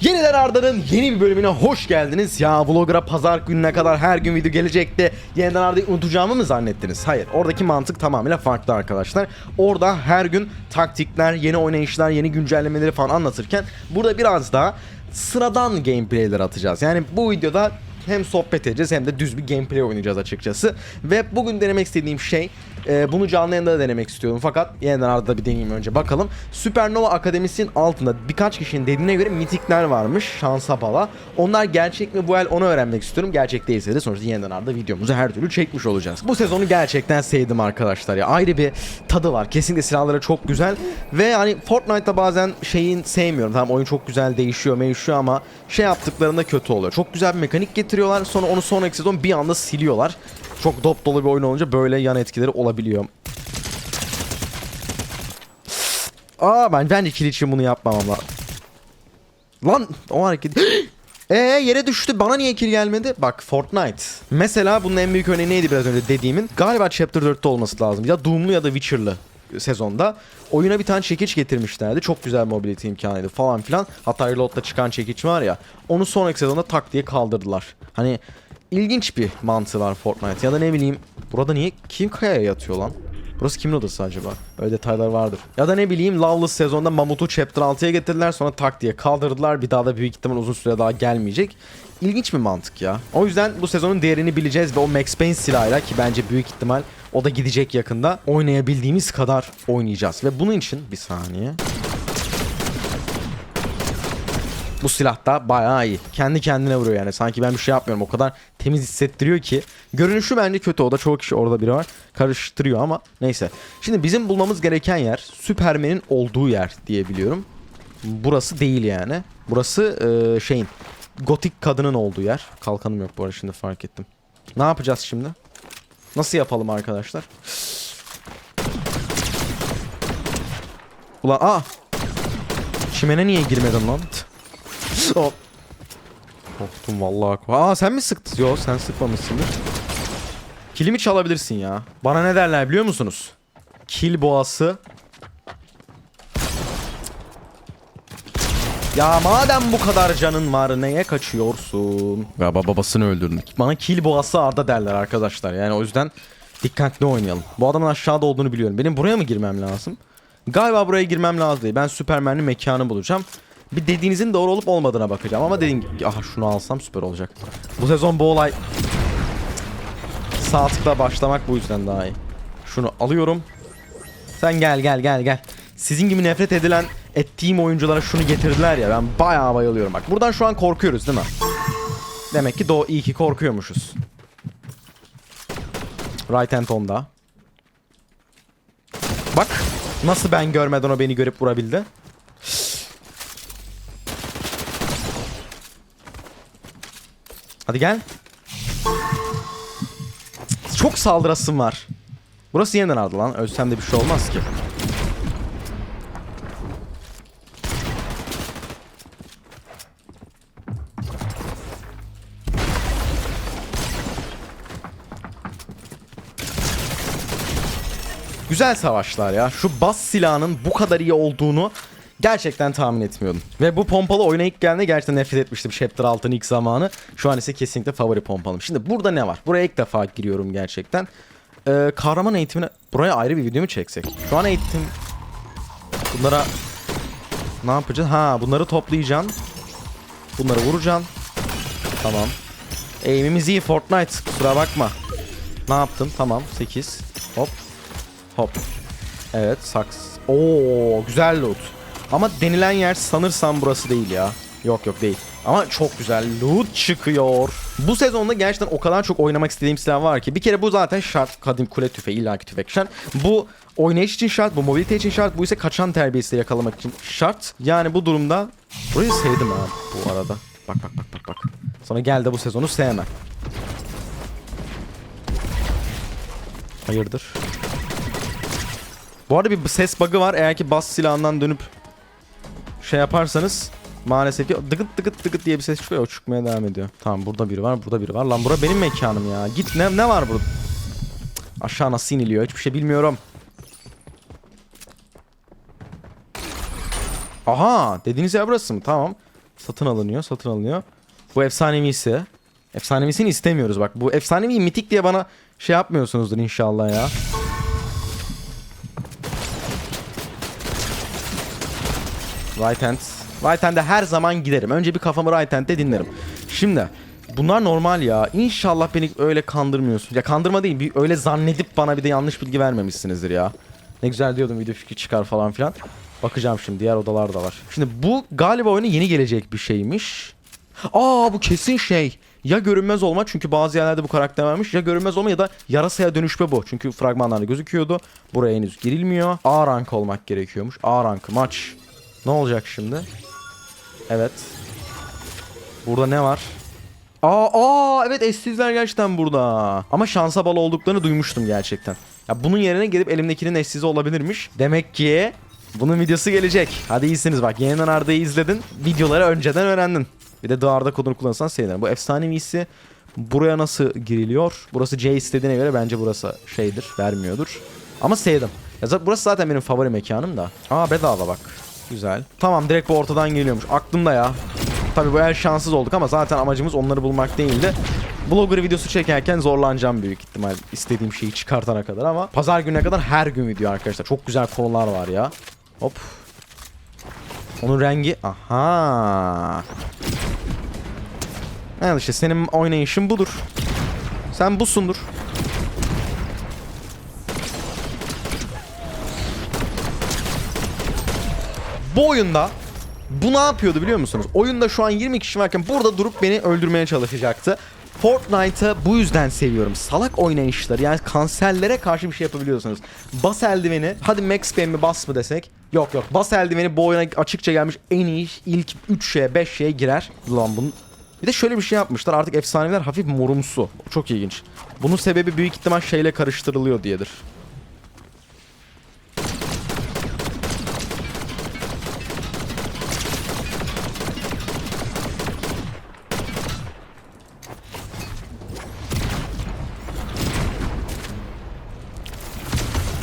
Yeniden Arda'nın yeni bir bölümüne hoş geldiniz. Ya vlogger'a pazar gününe kadar her gün video gelecekti. Yeniden Arda'yı unutacağımı mı zannettiniz? Hayır. Oradaki mantık tamamıyla farklı arkadaşlar. Orada her gün taktikler, yeni oynayışlar, yeni güncellemeleri falan anlatırken burada biraz daha sıradan gameplayler atacağız. Yani bu videoda hem sohbet edeceğiz hem de düz bir gameplay oynayacağız açıkçası. Ve bugün denemek istediğim şey e, bunu canlı yayında da denemek istiyorum fakat yeniden arada bir deneyeyim önce bakalım. Supernova Akademisi'nin altında birkaç kişinin dediğine göre mitikler varmış şansa bala. Onlar gerçek mi bu el onu öğrenmek istiyorum. Gerçek değilse de sonuçta yeniden arada videomuzu her türlü çekmiş olacağız. Bu sezonu gerçekten sevdim arkadaşlar ya. Ayrı bir tadı var. Kesinlikle silahları çok güzel ve hani Fortnite'da bazen şeyin sevmiyorum. Tamam oyun çok güzel değişiyor, değişiyor ama şey yaptıklarında kötü oluyor. Çok güzel bir mekanik getiriyorlar. Sonra onu sonraki sezon bir anda siliyorlar. Çok dop dolu bir oyun olunca böyle yan etkileri olabiliyor. Aa ben bence kill için bunu yapmamam lazım. Lan o hareket. Eee yere düştü. Bana niye kill gelmedi? Bak Fortnite. Mesela bunun en büyük örneği neydi biraz önce dediğimin? Galiba Chapter 4'te olması lazım. Ya Doom'lu ya da Witcher'lı sezonda oyuna bir tane çekiç getirmişlerdi. Çok güzel mobility imkanıydı falan filan. Hatta Reload'da çıkan çekiç var ya. Onu sonraki sezonda tak diye kaldırdılar. Hani ilginç bir mantığı var Fortnite. Ya da ne bileyim burada niye kim kayaya yatıyor lan? Burası kimin odası acaba? Öyle detaylar vardır. Ya da ne bileyim Loveless sezonda Mamut'u Chapter 6'ya getirdiler sonra tak diye kaldırdılar. Bir daha da büyük ihtimal uzun süre daha gelmeyecek. İlginç bir mantık ya. O yüzden bu sezonun değerini bileceğiz ve o Max Payne silahıyla ki bence büyük ihtimal o da gidecek yakında. Oynayabildiğimiz kadar oynayacağız. Ve bunun için bir saniye. Bu silah da bayağı iyi. Kendi kendine vuruyor yani. Sanki ben bir şey yapmıyorum. O kadar temiz hissettiriyor ki. Görünüşü bence kötü. O da çoğu kişi orada biri var. Karıştırıyor ama neyse. Şimdi bizim bulmamız gereken yer Süpermen'in olduğu yer diye biliyorum. Burası değil yani. Burası e, şeyin gotik kadının olduğu yer. Kalkanım yok bu arada şimdi fark ettim. Ne yapacağız şimdi? Nasıl yapalım arkadaşlar? Ulan aa! Çimene niye girmedin lan? Hop. Korktum vallahi. Aa sen mi sıktın? Yok sen sıkmamışsındır. Kilimi çalabilirsin ya. Bana ne derler biliyor musunuz? Kil boğası. Ya madem bu kadar canın var neye kaçıyorsun? Galiba babasını öldürdün. Bana kil boğası Arda derler arkadaşlar. Yani o yüzden dikkatli oynayalım. Bu adamın aşağıda olduğunu biliyorum. Benim buraya mı girmem lazım? Galiba buraya girmem lazım. Ben Süpermen'in mekanı bulacağım. Bir dediğinizin doğru olup olmadığına bakacağım ama dediğim gibi aha şunu alsam süper olacak. Bu sezon bu olay sağ tıkla başlamak bu yüzden daha iyi. Şunu alıyorum. Sen gel gel gel gel. Sizin gibi nefret edilen ettiğim oyunculara şunu getirdiler ya ben bayağı bayılıyorum bak. Buradan şu an korkuyoruz değil mi? Demek ki do iyi ki korkuyormuşuz. Right hand on'da. Bak nasıl ben görmeden o beni görüp vurabildi. Hadi gel. Çok saldırasım var. Burası yeniden aldı lan. Ölsem de bir şey olmaz ki. Güzel savaşlar ya. Şu bas silahının bu kadar iyi olduğunu gerçekten tahmin etmiyordum. Ve bu pompalı oyuna ilk geldiğinde gerçekten nefret etmiştim Chapter 6'nın ilk zamanı. Şu an ise kesinlikle favori pompalım. Şimdi burada ne var? Buraya ilk defa giriyorum gerçekten. Ee, kahraman eğitimine... Buraya ayrı bir video mu çeksek? Şu an eğitim... Bunlara... Ne yapacağız? Ha bunları toplayacaksın. Bunları vuracaksın. Tamam. Aim'imiz iyi Fortnite. Kusura bakma. Ne yaptım? Tamam. 8. Hop. Hop. Evet saks. Oo güzel loot. Ama denilen yer sanırsam burası değil ya. Yok yok değil. Ama çok güzel loot çıkıyor. Bu sezonda gerçekten o kadar çok oynamak istediğim silah var ki. Bir kere bu zaten şart. Kadim kule tüfeği illaki tüfek şart. Bu oynayış için şart. Bu mobilite için şart. Bu ise kaçan terbiyesiyle yakalamak için şart. Yani bu durumda burayı sevdim ha bu arada. Bak bak bak bak bak. Sonra gel de bu sezonu sevme. Hayırdır? Bu arada bir ses bug'ı var. Eğer ki bas silahından dönüp şey yaparsanız maalesef ki dıgıt dıgıt dıgıt diye bir ses çıkıyor. O çıkmaya devam ediyor. Tamam burada biri var. Burada biri var. Lan bura benim mekanım ya. Git ne, ne var burada? Aşağı nasıl iniliyor? Hiçbir şey bilmiyorum. Aha dediğiniz yer burası mı? Tamam. Satın alınıyor, satın alınıyor. Bu efsanevisi. Efsanevisini istemiyoruz bak. Bu efsanevi mitik diye bana şey yapmıyorsunuzdur inşallah ya. Right hand. Right hand'e her zaman giderim. Önce bir kafamı right hand'de dinlerim. Şimdi bunlar normal ya. İnşallah beni öyle kandırmıyorsun. Ya kandırma değil. Bir öyle zannedip bana bir de yanlış bilgi vermemişsinizdir ya. Ne güzel diyordum video fikri çıkar falan filan. Bakacağım şimdi diğer odalar da var. Şimdi bu galiba oyuna yeni gelecek bir şeymiş. Aa bu kesin şey. Ya görünmez olma çünkü bazı yerlerde bu karakter varmış. Ya görünmez olma ya da yarasaya dönüşme bu. Çünkü fragmanlarda gözüküyordu. Buraya henüz girilmiyor. A rank olmak gerekiyormuş. A rank maç. Ne olacak şimdi? Evet. Burada ne var? Aa, aa evet eşsizler gerçekten burada. Ama şansa bal olduklarını duymuştum gerçekten. Ya bunun yerine gelip elimdekinin eşsizi olabilirmiş. Demek ki bunun videosu gelecek. Hadi iyisiniz bak yeniden Arda'yı izledin. Videoları önceden öğrendin. Bir de Arda kodunu kullanırsan sevinirim. Bu efsanevisi buraya nasıl giriliyor? Burası C istediğine göre bence burası şeydir. Vermiyordur. Ama sevdim. Ya burası zaten benim favori mekanım da. Aa bedava bak. Güzel. Tamam direkt bu ortadan geliyormuş. Aklımda ya. Tabii bu el şanssız olduk ama zaten amacımız onları bulmak değildi. Blogger videosu çekerken zorlanacağım büyük ihtimal istediğim şeyi çıkartana kadar ama pazar gününe kadar her gün video arkadaşlar. Çok güzel konular var ya. Hop. Onun rengi aha. Yani işte senin oynayışın budur. Sen busundur. Bu oyunda bu ne yapıyordu biliyor musunuz? Oyunda şu an 20 kişi varken burada durup beni öldürmeye çalışacaktı. Fortnite'ı bu yüzden seviyorum. Salak oynayışları yani kanserlere karşı bir şey yapabiliyorsunuz. Bas eldiveni hadi max spam mi bas mı desek. Yok yok bas eldiveni bu oyuna açıkça gelmiş en iyi ilk 3 şeye 5 şeye girer. Lan bunun bir de şöyle bir şey yapmışlar artık efsaneler hafif morumsu. Çok ilginç. Bunun sebebi büyük ihtimal şeyle karıştırılıyor diyedir.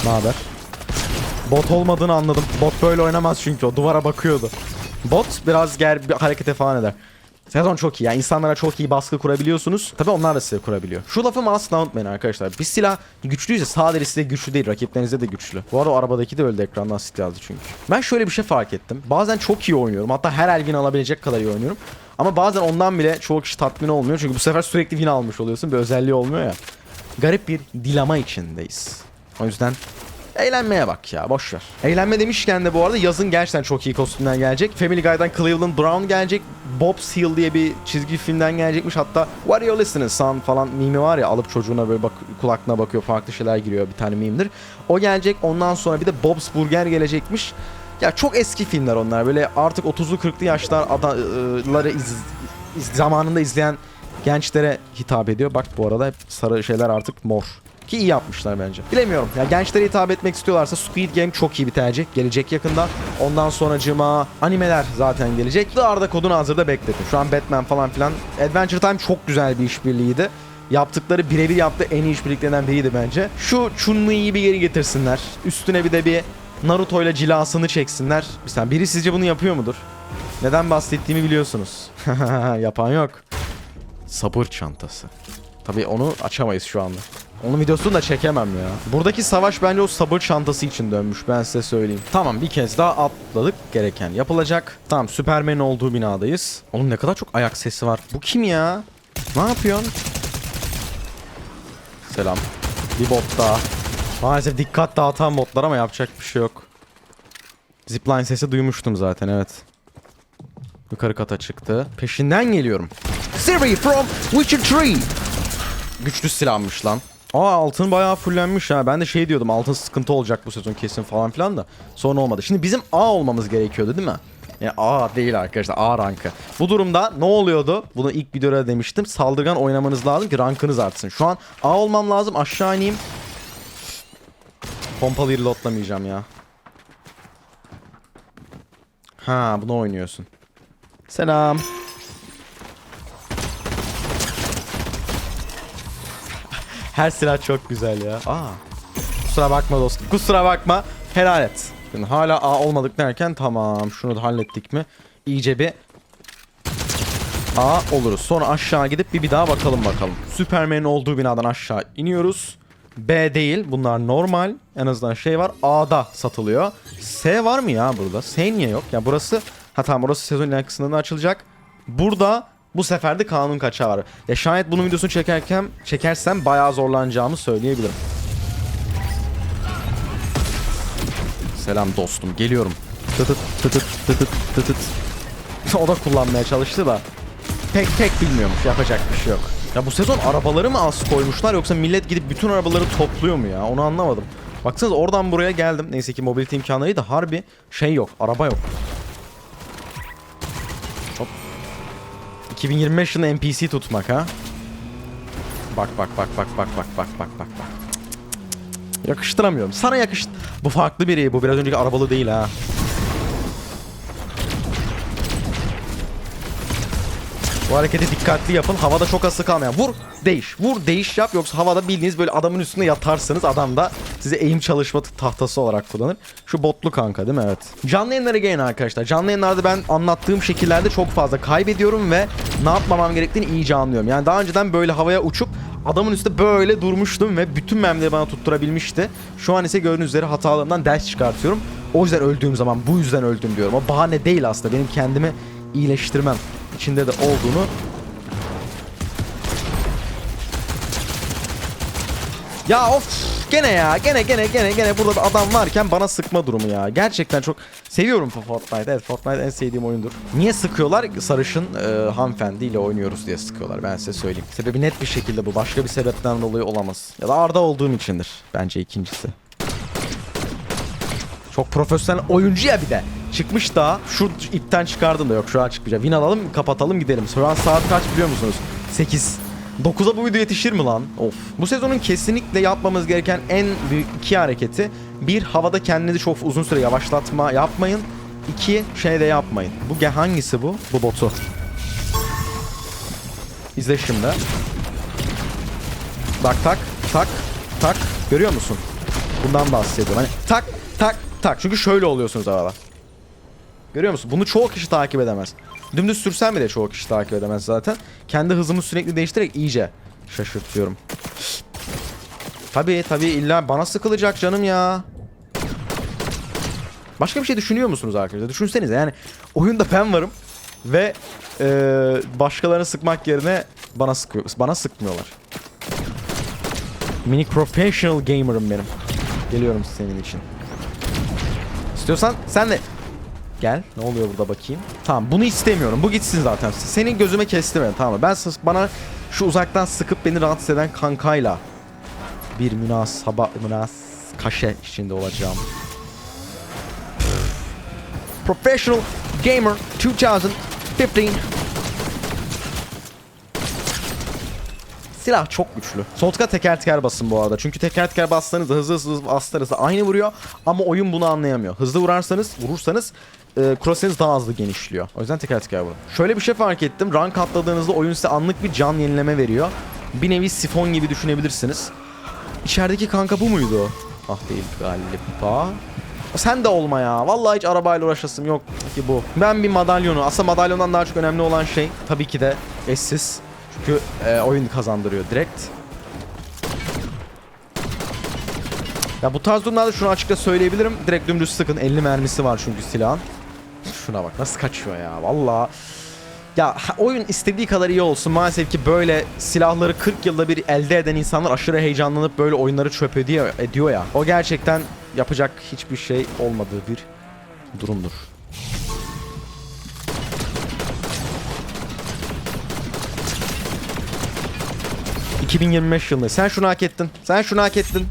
Ne haber? Bot olmadığını anladım. Bot böyle oynamaz çünkü o duvara bakıyordu. Bot biraz ger bir harekete falan eder. Sezon çok iyi. Yani insanlara çok iyi baskı kurabiliyorsunuz. Tabi onlar da size kurabiliyor. Şu lafımı asla unutmayın arkadaşlar. Bir silah güçlüyse sağ derisi de güçlü değil. Rakiplerinizde de güçlü. Bu arada o arabadaki de öldü ekrandan sit yazdı çünkü. Ben şöyle bir şey fark ettim. Bazen çok iyi oynuyorum. Hatta her el win alabilecek kadar iyi oynuyorum. Ama bazen ondan bile çoğu kişi tatmin olmuyor. Çünkü bu sefer sürekli win almış oluyorsun. Bir özelliği olmuyor ya. Garip bir dilema içindeyiz. O yüzden Eğlenmeye bak ya boş ver. Eğlenme demişken de bu arada yazın gerçekten çok iyi kostümler gelecek. Family Guy'dan Cleveland Brown gelecek. Bob's Hill diye bir çizgi filmden gelecekmiş. Hatta What are listening son falan mimi var ya alıp çocuğuna böyle bak kulakına bakıyor farklı şeyler giriyor bir tane mimdir. O gelecek ondan sonra bir de Bob's Burger gelecekmiş. Ya çok eski filmler onlar böyle artık 30'lu 40'lı yaşlar adaları iz, iz- zamanında izleyen gençlere hitap ediyor. Bak bu arada hep sarı şeyler artık mor. Ki iyi yapmışlar bence. Bilemiyorum. Ya gençlere hitap etmek istiyorlarsa Squid Game çok iyi bir tercih. Gelecek yakında. Ondan sonracığıma animeler zaten gelecek. The Arda kodunu hazırda bekledim. Şu an Batman falan filan. Adventure Time çok güzel bir işbirliğiydi. Yaptıkları birebir yaptığı en iyi işbirliklerinden biriydi bence. Şu Chun-Li'yi bir geri getirsinler. Üstüne bir de bir Naruto ile cilasını çeksinler. Saniye, biri sizce bunu yapıyor mudur? Neden bahsettiğimi biliyorsunuz. Yapan yok. Sabır çantası. Tabii onu açamayız şu anda. Onun videosunu da çekemem ya. Buradaki savaş bence o sabır çantası için dönmüş ben size söyleyeyim. Tamam bir kez daha atladık. Gereken yapılacak. Tamam Superman'in olduğu binadayız. Oğlum ne kadar çok ayak sesi var. Bu kim ya? Ne yapıyorsun? Selam. Bir bot daha. Maalesef dikkat dağıtan botlar ama yapacak bir şey yok. Zipline sesi duymuştum zaten evet. Yukarı kata çıktı. Peşinden geliyorum. Siri from Witcher 3. Güçlü silahmış lan. Aa altın bayağı fullenmiş ha. Ben de şey diyordum altın sıkıntı olacak bu sezon kesin falan filan da. Sonra olmadı. Şimdi bizim A olmamız gerekiyordu değil mi? Yani A değil arkadaşlar A rankı. Bu durumda ne oluyordu? Bunu ilk videoda demiştim. Saldırgan oynamanız lazım ki rankınız artsın. Şu an A olmam lazım. Aşağı ineyim. Pompalıyı reloadlamayacağım ya. Ha bunu oynuyorsun. Selam. Her silah çok güzel ya. Aa. Kusura bakma dostum. Kusura bakma. Helal et. Şimdi hala A olmadık derken tamam. Şunu da hallettik mi? İyice bir A oluruz. Sonra aşağı gidip bir bir daha bakalım bakalım. Superman'in olduğu binadan aşağı iniyoruz. B değil. Bunlar normal. En azından şey var. A'da satılıyor. S var mı ya burada? S niye yok? Ya burası... Ha tamam burası sezon ilerleyen kısmında açılacak. Burada bu sefer de kanun kaçağı var. Ya şayet bunun videosunu çekerken çekersem bayağı zorlanacağımı söyleyebilirim. Selam dostum. Geliyorum. Tıtıt tıtıt tıtıt tıtıt. o da kullanmaya çalıştı da. Pek pek bilmiyormuş. Yapacak bir şey yok. Ya bu sezon arabaları mı az koymuşlar yoksa millet gidip bütün arabaları topluyor mu ya? Onu anlamadım. Baksanıza oradan buraya geldim. Neyse ki mobilite imkanları da harbi şey yok. Araba yok. 2025 yılında NPC tutmak ha. Bak bak bak bak bak bak bak bak bak bak. Yakıştıramıyorum. Sana yakışt... Bu farklı biri. Bu biraz önceki arabalı değil ha. Bu hareketi dikkatli yapın. Havada çok asılı kalmayan. Vur, değiş. Vur, değiş yap. Yoksa havada bildiğiniz böyle adamın üstünde yatarsınız. Adam da sizi eğim çalışma tahtası olarak kullanır. Şu botlu kanka değil mi? Evet. Canlı yayınlara gelin arkadaşlar. Canlı yayınlarda ben anlattığım şekillerde çok fazla kaybediyorum ve ne yapmamam gerektiğini iyice anlıyorum. Yani daha önceden böyle havaya uçup adamın üstünde böyle durmuştum ve bütün mermileri bana tutturabilmişti. Şu an ise gördüğünüz üzere hatalarımdan ders çıkartıyorum. O yüzden öldüğüm zaman bu yüzden öldüm diyorum. O bahane değil aslında. Benim kendimi iyileştirmem içinde de olduğunu Ya of gene ya gene gene gene gene burada bir adam varken bana sıkma durumu ya. Gerçekten çok seviyorum Fortnite. Evet Fortnite en sevdiğim oyundur. Niye sıkıyorlar? Sarışın e, hanımefendiyle oynuyoruz diye sıkıyorlar ben size söyleyeyim. Sebebi net bir şekilde bu. Başka bir sebepten dolayı olamaz. Ya da Arda olduğum içindir. Bence ikincisi. Çok profesyonel oyuncu ya bir de. Çıkmış da şu ipten çıkardım da yok şu an çıkmayacak. Win alalım kapatalım gidelim. Şu an saat kaç biliyor musunuz? 8. 9'a bu video yetişir mi lan? Of. Bu sezonun kesinlikle yapmamız gereken en büyük iki hareketi. Bir, havada kendinizi çok uzun süre yavaşlatma yapmayın. İki, şey de yapmayın. Bu hangisi bu? Bu botu. İzle şimdi. Bak tak, tak, tak. Görüyor musun? Bundan bahsediyorum. Hani tak, tak, tak. Çünkü şöyle oluyorsunuz arada. Görüyor musun? Bunu çoğu kişi takip edemez. Dümdüz sürsen bile çoğu kişi takip edemez zaten. Kendi hızımı sürekli değiştirerek iyice şaşırtıyorum. Tabii tabii illa bana sıkılacak canım ya. Başka bir şey düşünüyor musunuz arkadaşlar? Düşünsenize yani oyunda ben varım ve e, başkalarını sıkmak yerine bana sıkıyor, bana sıkmıyorlar. Minik professional gamer'ım benim. Geliyorum senin için. İstiyorsan sen de Gel. Ne oluyor burada bakayım. Tamam bunu istemiyorum. Bu gitsin zaten. Senin gözüme kestirme tamam mı? Ben bana şu uzaktan sıkıp beni rahatsız eden kankayla bir münasaba münas kaşe içinde olacağım. Professional Gamer 2015 Silah çok güçlü. Soltka teker teker basın bu arada. Çünkü teker teker bastığınızda hızlı hızlı bastığınızda aynı vuruyor. Ama oyun bunu anlayamıyor. Hızlı vurarsanız, vurursanız e, crosshair'ınız daha hızlı genişliyor. O yüzden teker teker vurun. Şöyle bir şey fark ettim. Rank atladığınızda oyun size anlık bir can yenileme veriyor. Bir nevi sifon gibi düşünebilirsiniz. İçerideki kanka bu muydu? Ah değil galiba. Sen de olma ya. Vallahi hiç arabayla uğraşasım yok ki bu. Ben bir madalyonu. Aslında madalyondan daha çok önemli olan şey tabii ki de eşsiz. Çünkü e, oyun kazandırıyor direkt. Ya bu tarz durumlarda şunu açıkça söyleyebilirim. Direkt dümdüz sıkın. 50 mermisi var çünkü silahın. Şuna bak nasıl kaçıyor ya. Vallahi ya oyun istediği kadar iyi olsun. Maalesef ki böyle silahları 40 yılda bir elde eden insanlar aşırı heyecanlanıp böyle oyunları çöp ediyor, ediyor ya. O gerçekten yapacak hiçbir şey olmadığı bir durumdur. ...2025 yılında. Sen şunu hak ettin. Sen şunu hak ettin.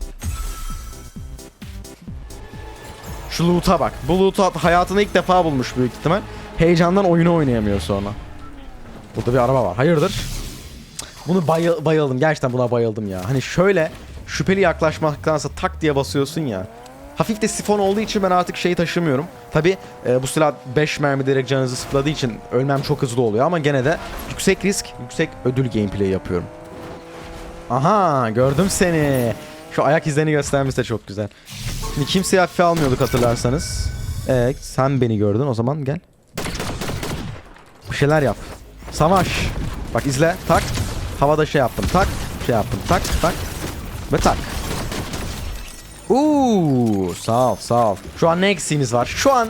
Şu loot'a bak. Bu loot'u hayatında ilk defa bulmuş büyük ihtimal. Heyecandan oyunu oynayamıyor sonra. Burada bir araba var. Hayırdır? Bunu bayı- bayıldım. Gerçekten buna bayıldım ya. Hani şöyle şüpheli yaklaşmaktansa tak diye basıyorsun ya. Hafif de sifon olduğu için ben artık şeyi taşımıyorum. Tabi bu silah 5 mermi direkt canınızı sıfırladığı için ölmem çok hızlı oluyor ama gene de yüksek risk, yüksek ödül gameplay yapıyorum. Aha gördüm seni. Şu ayak izlerini göstermesi de çok güzel. Şimdi kimseyi hafife almıyorduk hatırlarsanız. Evet sen beni gördün o zaman gel. Bir şeyler yap. Savaş. Bak izle. Tak. Havada şey yaptım. Tak. Şey yaptım. Tak. Tak. Ve tak. Uuu sağ ol sağ ol. Şu an ne eksiğimiz var? Şu an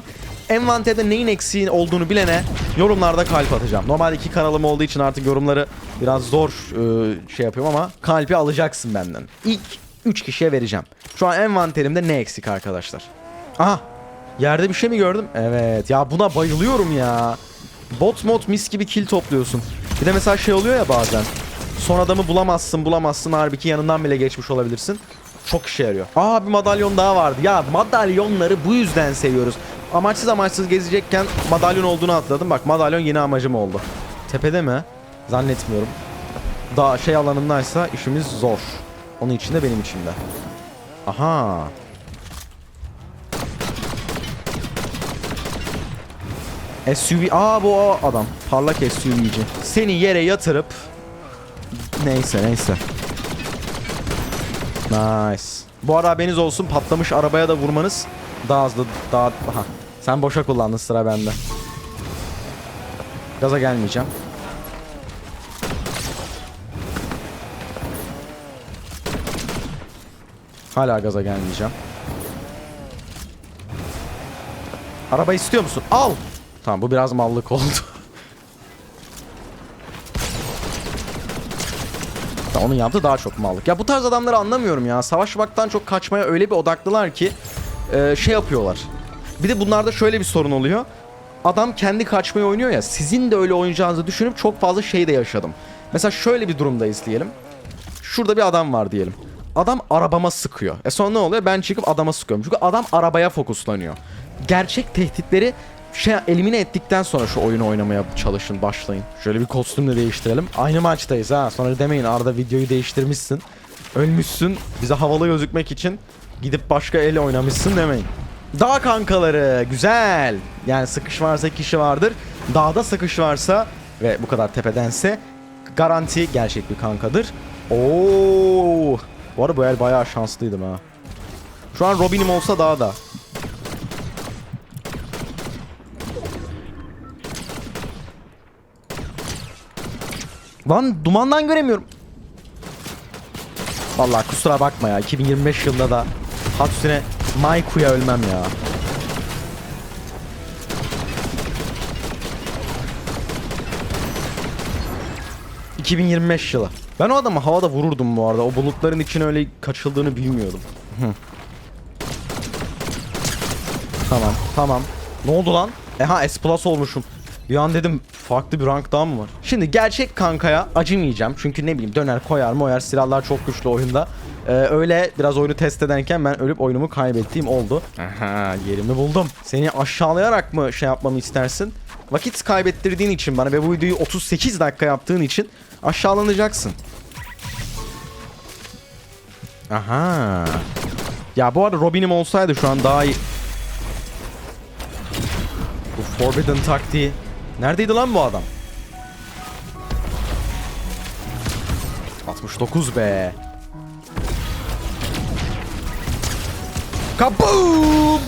envanterde neyin eksiğin olduğunu bilene yorumlarda kalp atacağım. Normalde iki kanalım olduğu için artık yorumları biraz zor e, şey yapıyorum ama kalpi alacaksın benden. İlk 3 kişiye vereceğim. Şu an envanterimde ne eksik arkadaşlar? Aha yerde bir şey mi gördüm? Evet ya buna bayılıyorum ya. Bot mod mis gibi kill topluyorsun. Bir de mesela şey oluyor ya bazen. Son adamı bulamazsın bulamazsın halbuki yanından bile geçmiş olabilirsin. Çok işe yarıyor. Aa bir madalyon daha vardı. Ya madalyonları bu yüzden seviyoruz. Amaçsız amaçsız gezecekken madalyon olduğunu atladım. Bak madalyon yeni amacım oldu. Tepede mi? Zannetmiyorum. Daha şey alanındaysa işimiz zor. Onun içinde benim içimde. Aha. SUV. Aa bu o adam. Parlak SUV'ci. Seni yere yatırıp Neyse neyse. Nice. Bu ara haberiniz olsun patlamış arabaya da vurmanız daha hızlı daha... Aha. Sen boşa kullandın sıra bende. Gaza gelmeyeceğim. Hala gaza gelmeyeceğim. Araba istiyor musun? Al. Tamam bu biraz mallık oldu. Onun yaptığı daha çok mallık. Ya bu tarz adamları anlamıyorum ya. Savaşmaktan çok kaçmaya öyle bir odaklılar ki e, şey yapıyorlar. Bir de bunlarda şöyle bir sorun oluyor. Adam kendi kaçmayı oynuyor ya. Sizin de öyle oynayacağınızı düşünüp çok fazla şey de yaşadım. Mesela şöyle bir durumdayız diyelim. Şurada bir adam var diyelim. Adam arabama sıkıyor. E sonra ne oluyor? Ben çıkıp adama sıkıyorum. Çünkü adam arabaya fokuslanıyor. Gerçek tehditleri şey elimine ettikten sonra şu oyunu oynamaya çalışın, başlayın. Şöyle bir kostümle değiştirelim. Aynı maçtayız ha. Sonra demeyin Arda videoyu değiştirmişsin. Ölmüşsün. Bize havalı gözükmek için gidip başka el oynamışsın demeyin. Dağ kankaları güzel. Yani sıkış varsa kişi vardır. Dağda sıkış varsa ve bu kadar tepedense garanti gerçek bir kankadır. Oo! Bu arada bu el bayağı şanslıydım ha. Şu an Robin'im olsa daha da. Lan dumandan göremiyorum. Vallahi kusura bakma ya. 2025 yılında da Hatsune Maiku'ya ölmem ya. ...2025 yılı. Ben o adamı havada vururdum bu arada. O bulutların içine öyle kaçıldığını bilmiyordum. Tamam, tamam. Ne oldu lan? Eha S plus olmuşum. Bir an dedim farklı bir rank daha mı var? Şimdi gerçek kankaya acımayacağım. Çünkü ne bileyim döner koyar moyar silahlar çok güçlü oyunda. Ee, öyle biraz oyunu test ederken ben ölüp oyunumu kaybettiğim oldu. Aha yerimi buldum. Seni aşağılayarak mı şey yapmamı istersin? Vakit kaybettirdiğin için bana ve bu videoyu 38 dakika yaptığın için aşağılanacaksın. Aha. Ya bu arada Robin'im olsaydı şu an daha iyi. Bu Forbidden taktiği. Neredeydi lan bu adam? 69 be. Kaboom!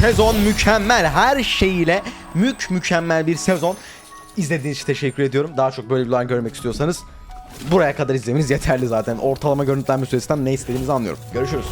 Sezon mükemmel her şeyiyle mük mükemmel bir sezon. İzlediğiniz için teşekkür ediyorum. Daha çok böyle videolar görmek istiyorsanız buraya kadar izlemeniz yeterli zaten. Ortalama görüntülenme süresinden ne istediğinizi anlıyorum. Görüşürüz.